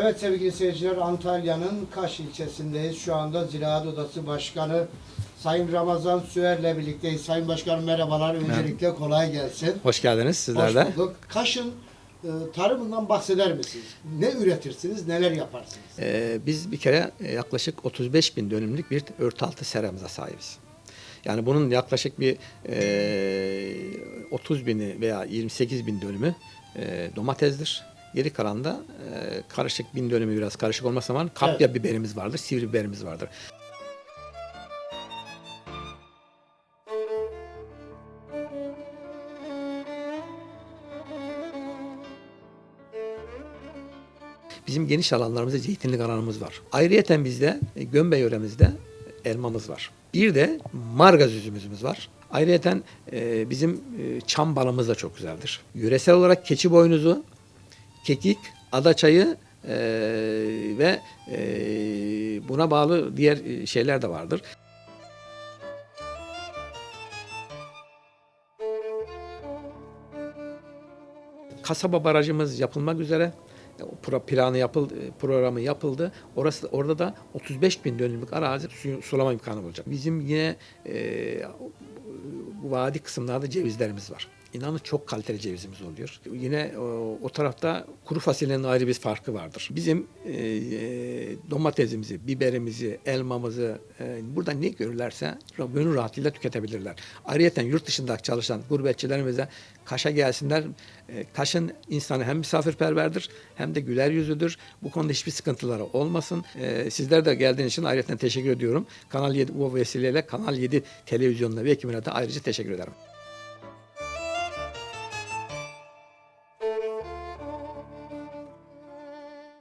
Evet sevgili seyirciler Antalya'nın Kaş ilçesindeyiz. Şu anda Ziraat Odası Başkanı Sayın Ramazan Süer'le birlikteyiz. Sayın Başkanım merhabalar. Öncelikle kolay gelsin. Hoş geldiniz sizler Hoş bulduk. Kaş'ın e, tarımından bahseder misiniz? Ne üretirsiniz, neler yaparsınız? Ee, biz bir kere e, yaklaşık 35 bin dönümlük bir örtaltı seramıza sahibiz. Yani bunun yaklaşık bir e, 30 bini veya 28 bin dönümü e, domatesdir. Geri kalan da e, karışık bin dönümü biraz karışık olmasa zaman kapya biberimiz vardır, sivri biberimiz vardır. Bizim geniş alanlarımızda zeytinlik alanımız var. Ayrıyeten bizde e, Gömbe yöremizde elmamız var. Bir de margaz üzümümüz var. Ayrıyeten e, bizim e, çam balımız da çok güzeldir. Yöresel olarak keçi boynuzu, kekik, adaçayı e, ve e, buna bağlı diğer e, şeyler de vardır. Kasaba barajımız yapılmak üzere. E, planı yapıldı, programı yapıldı. Orası orada da 35 bin dönümlük arazi sulama imkanı olacak. Bizim yine e, vadi kısımlarda cevizlerimiz var. İnanın çok kaliteli cevizimiz oluyor. Yine o, o tarafta kuru fasulyenin ayrı bir farkı vardır. Bizim e, e, domatesimizi, biberimizi, elmamızı e, burada ne görürlerse gönül rahatlığıyla tüketebilirler. Ayrıca yurt dışında çalışan gurbetçilerimize Kaş'a gelsinler. E, Kaş'ın insanı hem misafirperverdir hem de güler yüzüdür. Bu konuda hiçbir sıkıntıları olmasın. E, sizler de geldiğiniz için ayrıca teşekkür ediyorum. Kanal 7 bu vesileyle Kanal 7 televizyonuna ve ekibine de ayrıca teşekkür ederim.